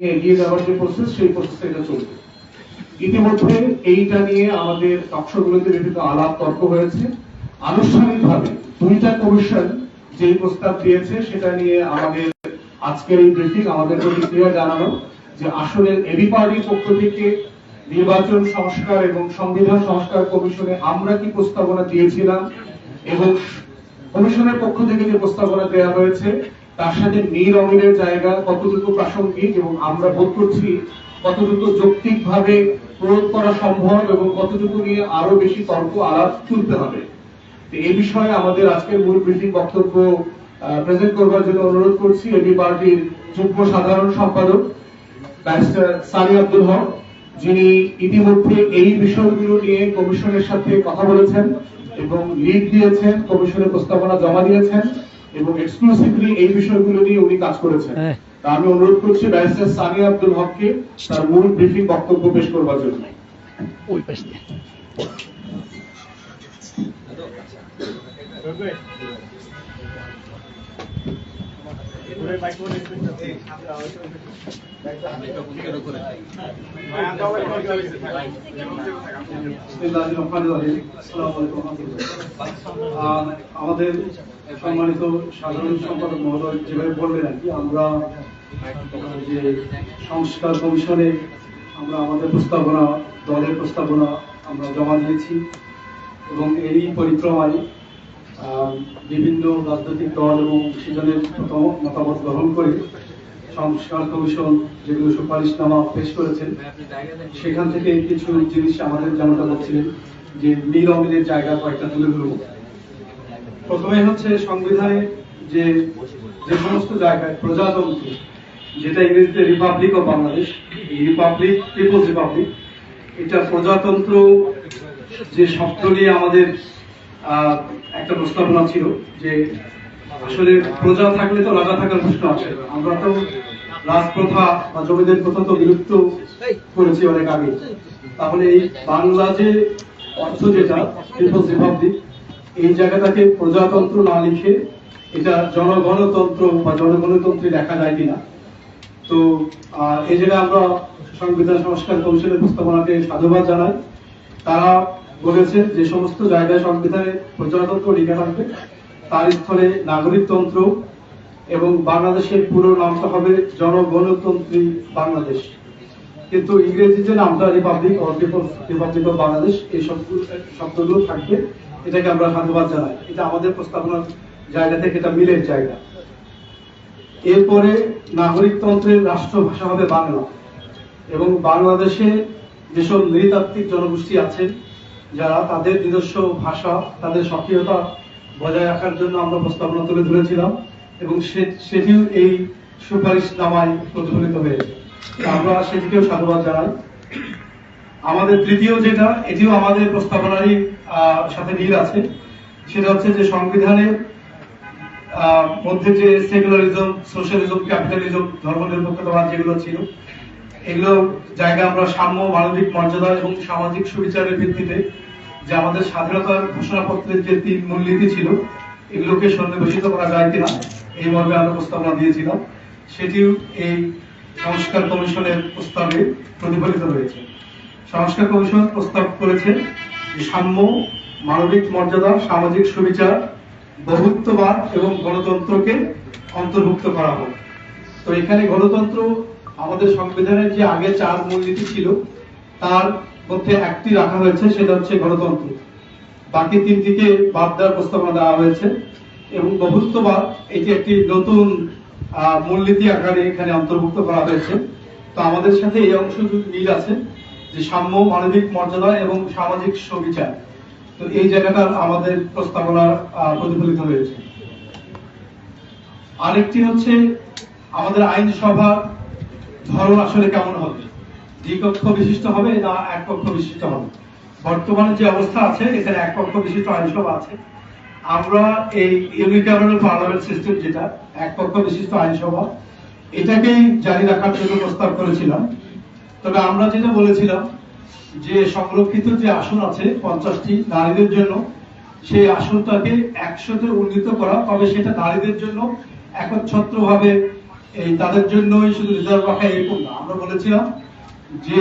এগিয়ে যাওয়ার যে প্রসেস সেই এটা ইতিমধ্যে এইটা নিয়ে আমাদের বিভিন্ন আলাপ, তর্ক হয়েছে। আনুষ্ঠানিকভাবে দুইটা কমিশন প্রস্তাব দিয়েছে, সেটা নিয়ে আমাদের আজকের এই ব্রিফিং আমাদের প্রতিক্রিয়া জানানো যে আসলে এবি পার্টির পক্ষ থেকে নির্বাচন সংস্কার এবং সংবিধান সংস্কার কমিশনে আমরা কি প্রস্তাবনা দিয়েছিলাম এবং কমিশনের পক্ষ থেকে যে প্রস্তাবনা দেওয়া হয়েছে তার সাথে নীল অমিলের জায়গা, কতটুকু প্রাসঙ্গিক এবং আমরা বোধ করছি কতটুকু যৌক্তিক ভাবে প্রয়োগ করা সম্ভব এবং কতটুকু নিয়ে আরও বেশি তর্ক আলাপ তুলতে হবে। এই বিষয়ে আমাদের আজকের মূল ব্রিফিং বক্তব্য প্রেজেন্ট করবার জন্য অনুরোধ করছি এবি পার্টির যুগ্ম সাধারণ সম্পাদক, ব্যারিস্টার সানি আব্দুল হক, যিনি ইতিমধ্যে এই বিষয়গুলো নিয়ে কমিশনের সাথে কথা বলেছেন এবং লিড দিয়েছেন, কমিশনের প্রস্তাবনা জমা দিয়েছেন। এবং এক্সক্লুসিভলি এই বিষয়গুলো নিয়ে উনি কাজ করেছেন। হ্যাঁ। তা আমি অনুরোধ করছি ব্যারিস্টার সানি আব্দুল হককে তার মূল ব্রিফিং বক্তব্য পেশ করবার জন্য। ওই পাশ দিয়ে। আমাদের সম্মানিত সাধারণ সম্পাদক মহোদয়, যেভাবে বললেন আর কি, আমরা যে সংস্কার কমিশনে আমরা আমাদের প্রস্তাবনা, দলের প্রস্তাবনা আমরা জমা দিয়েছি এবং এই পরিক্রমায় বিভিন্ন রাজনৈতিক দল এবং সেজনের মতামত গ্রহণ করে সংস্কার কমিশন যেগুলো সুপারিশনামা পেশ করেছেন, সেখান থেকে কিছু জিনিস আমাদের যেমনটা বলছিলেন যে নীল অমিলের জায়গা কয়েকটা তুলে ধরব প্রথমে হচ্ছে সংবিধানে যে যে সমস্ত জায়গায় প্রজাতন্ত্র, যেটা ইংরেজিতে republic of Bangladesh republic, people's republic, এটা প্রজাতন্ত্র যে শব্দ নিয়ে আমাদের একটা প্রস্তাবনা ছিল যে আসলে প্রজা থাকলে তো রাজা থাকার প্রশ্ন আছে। আমরা তো রাজপ্রথা বা জমিদের প্রথা তো বিলুপ্ত করেছি অনেক আগে। তাহলে এই বাংলা যে অর্থ যেটা, পিপলস রিপাবলিক এই জায়গাটাকে প্রজাতন্ত্র না লিখে এটা জনগণতন্ত্র বা জনগণতন্ত্রে দেখা যায় কিনা? তো এই জায়গায় আমরা সংবিধান সংস্কার কমিশনের প্রস্তাবনাকে সাধুবাদ জানাই। তারা বলেছে যে সমস্ত জায়গায় সংবিধানে প্রজাতন্ত্র লিখা থাকবে। তার স্থলে নাগরিকতন্ত্র এবং বাংলাদেশের পুরো নামটা হবে জনগণতন্ত্রী বাংলাদেশ। কিন্তু ইংরেজি যে নামটা republic or republic of Bangladesh এই শব্দ- শব্দগুলো থাকবে। এটাকে আমরা সাধুবাদ জানাই। এটা আমাদের প্রস্তাবনার জায়গা থেকে এটা মিলের জায়গা। এরপরে নাগরিকতন্ত্রের রাষ্ট্রভাষা হবে বাংলা। এবং বাংলাদেশে যেসব নৃতাত্ত্বিক জনগোষ্ঠী আছে যারা তাদের নিজস্ব ভাষা, তাদের সক্রিয়তা বজায় রাখার জন্য আমরা প্রস্তাবনা তুলে ধরেছিলাম এবং সেটিও এই সুপারিশ নামায় প্রতিফলিত হয়েছে। আমরা সেটিকেও সাধুবাদ জানাই। আমাদের তৃতীয় যেটা, এটিও আমাদের প্রস্তাবনারই সাথে মিল আছে। সেটা হচ্ছে যে সংবিধানের মধ্যে যে সেকুলারিজম, সোশ্যালিজম, ক্যাপিটালিজম ধর্মনিরপেক্ষতাবাদ যেগুলো ছিল, এগুলো জায়গা আমরা সাম্য, মানবিক মর্যাদা এবং সামাজিক সুবিচারের ভিত্তিতে যে আমাদের স্বাধীনতার ঘোষণাপত্রের যে তিন মূলনীতি ছিল, এগুলোকে সন্নিবেশিত করা যায় কিনা, এই মর্মে আমরা প্রস্তাবনা দিয়েছিলাম। সেটিও এই সংস্কার কমিশনের প্রস্তাবে প্রতিফলিত হয়েছে। সংস্কার কমিশন প্রস্তাব করেছে সাম্য, মানবিক মর্যাদা, সামাজিক সুবিচার, বহুত্ববাদ এবং গণতন্ত্রকে অন্তর্ভুক্ত করা হোক। তো এখানে গণতন্ত্র আমাদের সংবিধানের যে আগে চার মূলনীতি ছিল, তার মধ্যে একটি রাখা হয়েছে, সেটা হচ্ছে গণতন্ত্র। বাকি তিনটিকে বাদ দেওয়ার প্রস্তাবনা দেওয়া হয়েছে এবং বহুত্ববাদ, এটি একটি নতুন মূলনীতি আকারে এখানে অন্তর্ভুক্ত করা হয়েছে। তো আমাদের সাথে এই অংশ মিল আছে। যে সাম্য মানবিক মর্যাদা এবং সামাজিক সুবিচার। তো এই জায়গাটা আমাদের প্রস্তাবনা আহ, প্রতিফলিত হয়েছে। আরেকটি হচ্ছে আমাদের আইনসভা ধরন আসলে কেমন হবে? দ্বিকক্ষ বিশিষ্ট হবে না এক কক্ষ বিশিষ্ট হবে? বর্তমানে যে অবস্থা আছে এখানে এক কক্ষ বিশিষ্ট আইনসভা আছে। আমরা এই ইউনিক্যামেরাল পার্লামেন্ট সিস্টেম যেটা এক কক্ষ বিশিষ্ট আইনসভা এটাকেই জারি রাখার জন্য প্রস্তাব করেছিলাম। তবে আমরা যেটা বলেছিলাম যে সংরক্ষিত যে আসন আছে পঞ্চাশটি নারীদের জন্য, সেই আসনটাকে একশোতে উন্নীত করা, তবে সেটা নারীদের জন্য একচ্ছত্র ভাবে এই তাদের জন্যই শুধু রিজার্ভ রাখা এরকম না। আমরা বলেছিলাম যে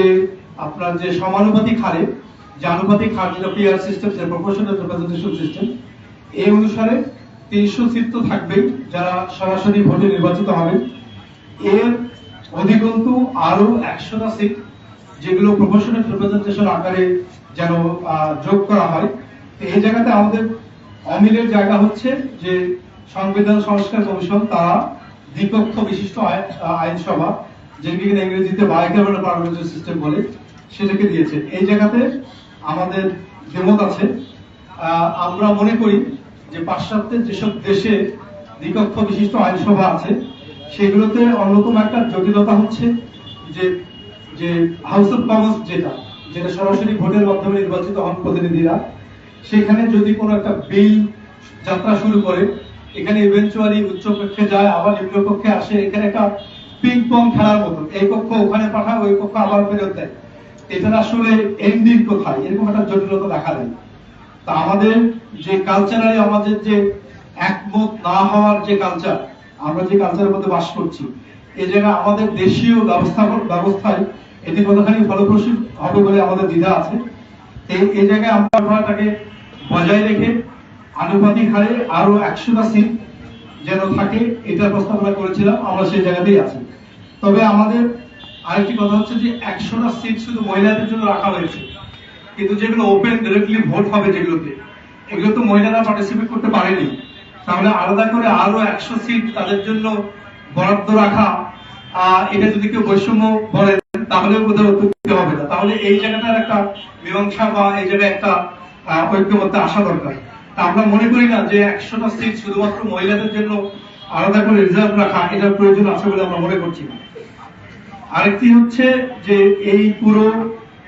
আপনার যে সমানুপাতিক হারে, যে আনুপাতিক হার যেটা পিআর সিস্টেম যে প্রপোর্শনাল রিপ্রেজেন্টেশন সিস্টেম এই অনুসারে তিনশো সিট তো থাকবেই যারা সরাসরি ভোটে নির্বাচিত হবে। এর অধিকন্তু আরও একশোটা সিট যেগুলো প্রফেশনাল রিপ্রেজেন্টেশন আকারে যেন যোগ করা হয়। এই জায়গাতে আমাদের অমিলের জায়গা হচ্ছে যে সংবিধান সংস্কার কমিশন, তারা দ্বিকক্ষ বিশিষ্ট আই- আইনসভা, যেটাকে ইংরেজিতে বায়োকেবল পার্লামেন্টারি সিস্টেম বলে, সেটাকে দিয়েছে। এই জায়গাতে আমাদের দ্বিমত আছে। আমরা মনে করি যে পাশ্চাত্যের যেসব দেশে দ্বিকক্ষ বিশিষ্ট আইনসভা আছে সেগুলোতে অন্যতম একটা জটিলতা হচ্ছে যে যে হাউস অফ কমন্স যেটা যেটা সরাসরি ভোটের মাধ্যমে নির্বাচিত হন প্রতিনিধিরা, সেখানে যদি কোনো একটা বিল যাত্রা শুরু করে, এখানে ইভেন্চুয়ালি উচ্চ কক্ষে যায়, আবার নিম্ন কক্ষে আসে, এখানে একটা পিং পং খেলার মতো এই কক্ষ ওখানে পাঠায়, ওই কক্ষ আবার ফেরত দেয়। এটার আসলে এন্ডিং কোথায়? এরকম একটা জটিলতা দেখা দেয়। তা আমাদের যে কালচারালি আমাদের যে একমত না হওয়ার যে কালচার আমরা যে কালচারের মধ্যে বাস করছি এই জায়গায় আমাদের দেশীয় ব্যবস্থাপন ব্যবস্থায় এটি কতখানি ফলপ্রসূ হবে বলে আমাদের দ্বিধা আছে। এই জায়গায় আমরা ভাড়াটাকে বজায় রেখে আনুপাতিক হারে আরও একশোটা সিট যেন থাকে, এটার প্রস্তাবনা করেছিলাম, আমরা সেই জায়গাতেই আছি। তবে আমাদের আরেকটি কথা হচ্ছে যে একশোটা সিট শুধু মহিলাদের জন্য রাখা হয়েছে, কিন্তু যেগুলো ওপেন ডিরেক্টলি ভোট হবে যেগুলোতে, এগুলো তো মহিলারা পার্টিসিপেট করতে পারেনি। তাহলে আলাদা করে আরও একশো সিট তাদের জন্য বরাদ্দ রাখা। এটা যদি কেউ বৈষম্য বলেন তাহলে বোধহয় অত্যুক্তি হবে না। তাহলে এই জায়গাটার একটা মীমাংসা বা এই জায়গায় একটা ঐক্যমত্যে আসা দরকার। আমরা মনে করি না যে একশোটা সিট শুধুমাত্র মহিলাদের জন্য আলাদা করে রিজার্ভ রাখা, এটার প্রয়োজন আছে বলে আমরা মনে করছি না। আরেকটি হচ্ছে যে এই পুরো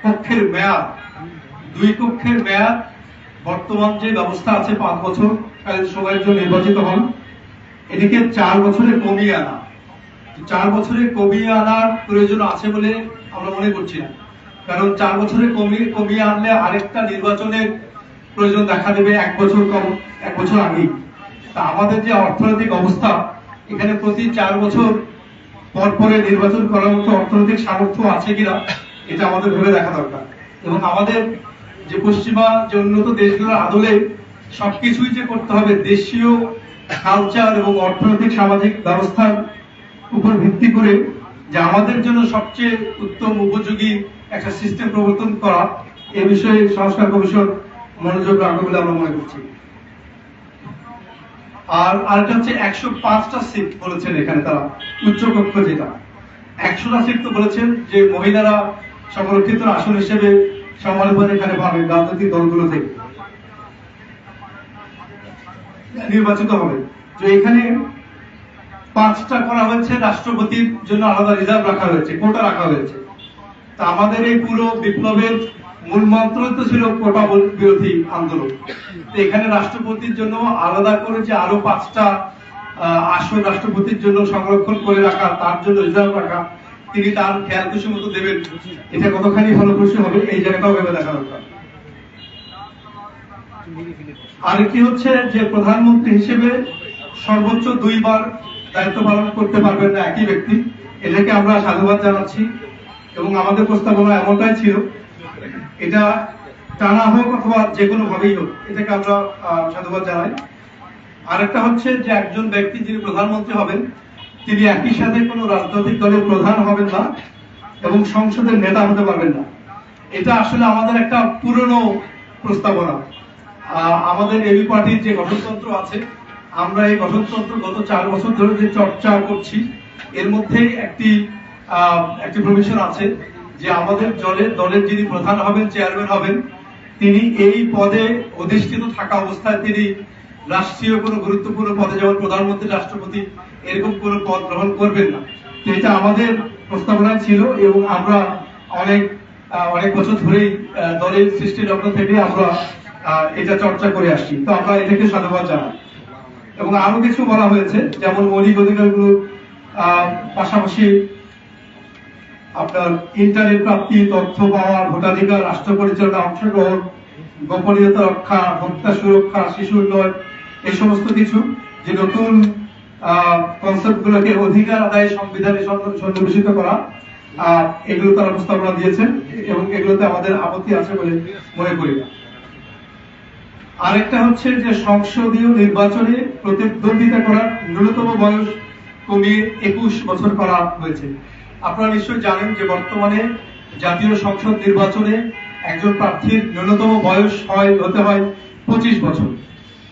কক্ষের মেয়াদ, দুই কক্ষের মেয়াদ বর্তমান যে ব্যবস্থা আছে পাঁচ বছর সময়ের জন্য নির্বাচিত হন। এটিকে চার বছরে কমিয়ে আনা। চার বছরে কমিয়ে আনার প্রয়োজন আছে বলে আমরা মনে করছি না। কারণ চার বছরে কমিয়ে কমিয়ে আনলে আরেকটা নির্বাচনের প্রয়োজন দেখা দেবে এক বছর কম, এক বছর আগেই। তা আমাদের যে অর্থনৈতিক অবস্থা, এখানে প্রতি চার বছর পর পরে নির্বাচন করার মতো অর্থনৈতিক সামর্থ্য আছে কিনা, এটা আমাদের ভেবে দেখা দরকার। এবং আমাদের যে পশ্চিমা, যে উন্নত দেশগুলোর আদলে সবকিছুই যে করতে হবে দেশীয় কালচার এবং অর্থনৈতিক সামাজিক ব্যবস্থার উপর ভিত্তি করে যে আমাদের জন্য সবচেয়ে উত্তম উপযোগী একটা সিস্টেম প্রবর্তন করা, এ বিষয়ে সংস্কার কমিশন মনোযোগ রাখবে বলে আমরা মনে করছি। আর আরেকটা হচ্ছে একশো পাঁচটা সিট বলেছেন এখানে তারা, উচ্চকক্ষ যেটা। একশোটা সিট তো বলেছেন যে মহিলারা সংরক্ষিত আসন হিসেবে সম্মানিত এখানে পাবে রাজনৈতিক দলগুলো থেকে। নির্বাচিত হবে। তো এখানে পাঁচটা করা হয়েছে, রাষ্ট্রপতির জন্য আলাদা রিজার্ভ রাখা হয়েছে কোটা রাখা হয়েছে। তা আমাদের এই পুরো বিপ্লবের মূল মন্ত্র তো ছিল কোটা বিরোধী আন্দোলন। এখানে রাষ্ট্রপতির জন্য আলাদা করে যে আরও পাঁচটা আসন রাষ্ট্রপতির জন্য সংরক্ষণ করে রাখা, তার জন্য রিজার্ভ রাখা, তিনি তার খেয়াল খুশি মতো দেবেন। এটা কতখানি ফলপ্রসূ হবে, এই জায়গাটাও ভেবে দেখা দরকার। আরেকটি হচ্ছে যে প্রধানমন্ত্রী হিসেবে সর্বোচ্চ দুইবার দায়িত্ব পালন করতে পারবেন না একই ব্যক্তি। এটাকে আমরা সাধুবাদ জানাচ্ছি এবং আমাদের প্রস্তাবনা এমনটাই ছিল, এটা টানা হোক অথবা যে কোনো ভাবেই হোক, এটাকে আমরা সাধুবাদ জানাই। আরেকটা হচ্ছে যে একজন ব্যক্তি যিনি প্রধানমন্ত্রী হবেন, তিনি একই সাথে কোনো রাজনৈতিক দলের প্রধান হবেন না এবং সংসদের নেতা হতে পারবেন না। এটা আসলে আমাদের একটা পুরনো প্রস্তাবনা। আমাদের এবি পার্টির যে গঠনতন্ত্র আছে, আমরা এই গঠনতন্ত্র গত চার বছর ধরে যে চর্চা করছি, এর মধ্যে একটি একটি প্রভিশন আছে যে আমাদের দলের দলের যিনি প্রধান হবেন চেয়ারম্যান হবেন, তিনি এই পদে অধিষ্ঠিত থাকা অবস্থায় তিনি রাষ্ট্রীয় কোনো গুরুত্বপূর্ণ পদে যেমন প্রধানমন্ত্রী, রাষ্ট্রপতি এরকম কোনো পদ গ্রহণ করবেন না। তো এটা আমাদের প্রস্তাবনা ছিল এবং আমরা অনেক অনেক বছর ধরেই দলের সৃষ্টি লগ্ন থেকে আমরা এটা চর্চা করে আসছি। তো আমরা এটাকে সাধুবাদ জানাই এবং আরও কিছু বলা হয়েছে, যেমন মৌলিক অধিকারগুলো পাশাপাশি আপনার ইন্টারনেট প্রাপ্তি, তথ্য পাওয়া, ভোটাধিকার, রাষ্ট্র পরিচালনা, অংশগ্রহণ, গোপনীয়তা রক্ষা হত্যা সুরক্ষা, শিশু উন্নয়ন, এই সমস্ত কিছু যে নতুন কনসেপ্ট গুলোকে অধিকার আদায় সংবিধানে সন্নিবেশিত করা এগুলো তারা প্রস্তাবনা দিয়েছেন এবং এগুলোতে আমাদের আপত্তি আছে বলে মনে করি না। আরেকটা হচ্ছে যে সংসদীয় নির্বাচনে প্রতিদ্বন্দ্বিতা করার ন্যূনতম বয়স কমিয়ে একুশ বছর করা হয়েছে। আপনারা নিশ্চয়ই জানেন যে বর্তমানে জাতীয় সংসদ নির্বাচনে একজন প্রার্থীর ন্যূনতম বয়স হয়, হতে হয় পঁচিশ বছর।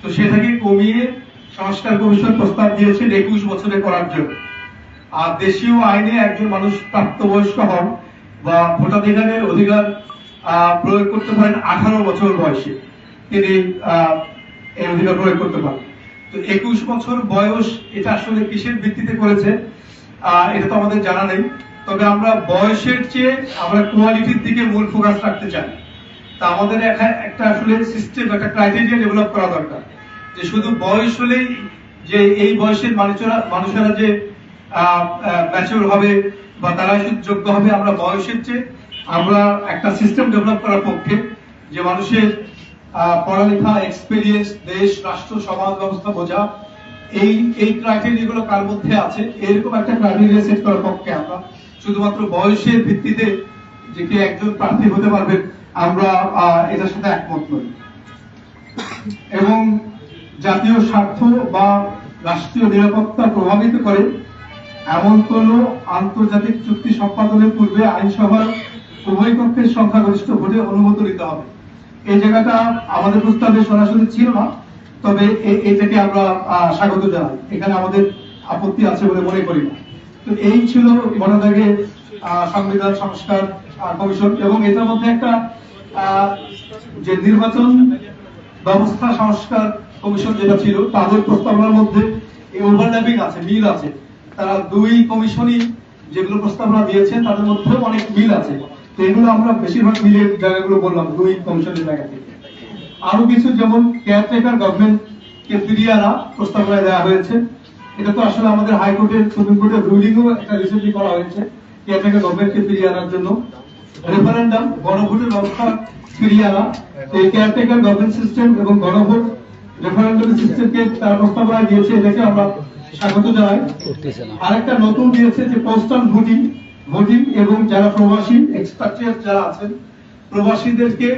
তো সেটাকে কমিয়ে সংস্কার কমিশন প্রস্তাব দিয়েছেন একুশ বছরে করার জন্য। আর দেশীয় আইনে একজন মানুষ প্রাপ্তবয়স্ক হন বা ভোটাধিকারের অধিকার প্রয়োগ করতে পারেন আঠারো বছর বয়সে। তিনি এই অধিকার প্রয়োগ করতে পারেন। তো একুশ বছর বয়স এটা আসলে কিসের ভিত্তিতে করেছে? এটা তো আমাদের জানা নেই। তবে আমরা বয়সের চেয়ে আমরা কোয়ালিটির দিকে মূল ফোকাস রাখতে চাই। তা আমাদের একটা আসলে সিস্টেম একটা ক্রাইটেরিয়া ডেভেলপ করা দরকার। যে শুধু বয়স হলেই যে এই বয়সের মানুষেরা মানুষেরা যে ম্যাচিউর হবে বা তারা যোগ্য হবে, আমরা বয়সের চেয়ে আমরা একটা সিস্টেম ডেভেলপ করার পক্ষে যে মানুষের পড়ালেখা এক্সপেরিয়েন্স দেশ, রাষ্ট্র, সমাজ ব্যবস্থা বোঝা। এই এই ক্রাইটেরিয়া গুলো কার মধ্যে আছে? এরকম একটা ক্রাইটেরিয়া সেট করার পক্ষে আমরা শুধুমাত্র বয়সের ভিত্তিতে যে কে একজন প্রার্থী হতে পারবেন আমরা এটার সাথে একমত নই। এবং জাতীয় স্বার্থ বা রাষ্ট্রীয় নিরাপত্তা প্রভাবিত করে, এমন কোন আন্তর্জাতিক চুক্তি সম্পাদনের পূর্বে আইনসভার উভয় পক্ষের সংখ্যাগরিষ্ঠ ভোটে অনুমোদন নিতে হবে। এই জায়গাটা আমাদের প্রস্তাবে সরাসরি ছিল না, তবে এটাকে আমরা স্বাগত জানাই। এখানে আমাদের আপত্তি আছে বলে মনে করি না। তো এই ছিল সংবিধান সংস্কার কমিশন এবং এটার মধ্যে একটা যে নির্বাচন ব্যবস্থা সংস্কার কমিশন যেটা ছিল, তাদের প্রস্তাবনার মধ্যে ওভারল্যাপিং আছে, মিল আছে। তারা দুই কমিশনই যেগুলো প্রস্তাবনা দিয়েছে তাদের মধ্যে অনেক মিল আছে। তো এগুলো আমরা বেশিরভাগ মিলের জায়গাগুলো বললাম দুই কমিশনের জায়গা থেকে। আরও কিছু যেমন কেয়ারটেকার গভর্নমেন্ট কে ফিরিয়ে আনা প্রস্তাবনায় দেওয়া হয়েছে। এটা তো আসলে আমাদের হাইকোর্টের সুপ্রিম কোর্টের রুলিংও একটা রিসেন্টলি করা হয়েছে কেয়ারটেকার গভর্নমেন্টকে ফিরিয়ে আনার জন্য। রেফারেন্ডাম গণভোটের ব্যবস্থা ফিরিয়ে আনা এই কেয়ারটেকার গভর্নমেন্ট সিস্টেম এবং গণভোট রেফারেন্ডাম সিস্টেমকে তার প্রস্তাবনায় দিয়েছে এটাকে আমরা স্বাগত জানাই। আরেকটা নতুন দিয়েছে যে পোস্টাল ভোটিং ভোটিং এবং যারা প্রবাসী এক্সপার্টিয়ার যারা আছেন, প্রবাসীদেরকে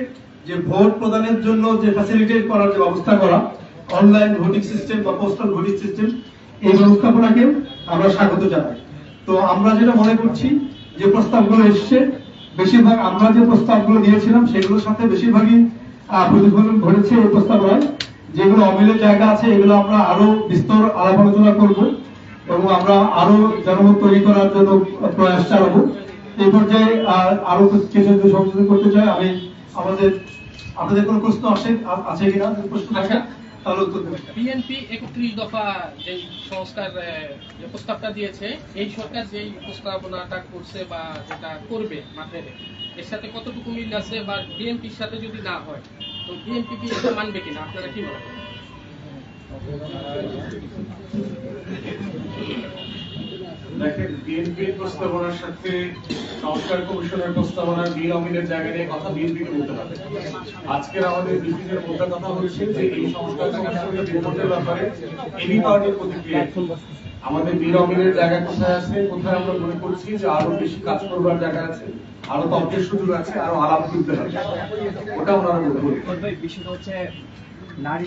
যে ভোট প্রদানের জন্য যে ফ্যাসিলিটেট করার যে ব্যবস্থা করা অনলাইন ভোটিং সিস্টেম বা পোস্টাল ভোটিং সিস্টেম এই ব্যবস্থাপনাকে আমরা স্বাগত জানাই। তো আমরা যেটা মনে করছি, যে প্রস্তাবগুলো এসছে, বেশিরভাগ আমরা যে প্রস্তাবগুলো দিয়েছিলাম সেগুলোর সাথে বেশিরভাগই প্রতিফলন ঘটেছে এই প্রস্তাবনায়। যেগুলো অমিলের জায়গা আছে, এগুলো আমরা আরও বিস্তর আলাপ আলোচনা করব। এবং আমরা আরও জনমত তৈরি করার জন্য প্রয়াস চালাবো। এই পর্যায়ে আরও কিছু সংশোধন করতে চাই। আমি আমাদের, আপনাদের কোনো প্রশ্ন আসে আছে কিনা? প্রশ্ন থাকে একত্রিশ দফা যে প্রস্তাবটা দিয়েছে, এই সরকার করছে বা যেটা করবে এর সাথে কতটুকু মিল আছে বা সাথে যদি না হয়, তো মানবে কিনা? আপনারা কি মনে দেখেন বিএনপির প্রস্তাবনার সাথে সংস্কার কমিশনের প্রস্তাবনার মিল অমিলের জায়গা নিয়ে কথা বিএনপিকে বলতে পারবে আজকের আমাদের মিটিংয়ের মধ্যে কথা হচ্ছে যে এই সংস্কার কমিশনের রিপোর্টের ব্যাপারে এবি পার্টির প্রতিক্রিয়া আমাদের মিল অমিলের জায়গা কোথায় আছে? কোথায় আমরা মনে করছি যে আরও বেশি কাজ করবার জায়গা আছে? আরও তর্কের সুযোগ আছে? আরও আলাপ করতে হবে। ওটা ওনারা বলতে বলি বিষয়টা হচ্ছে নারী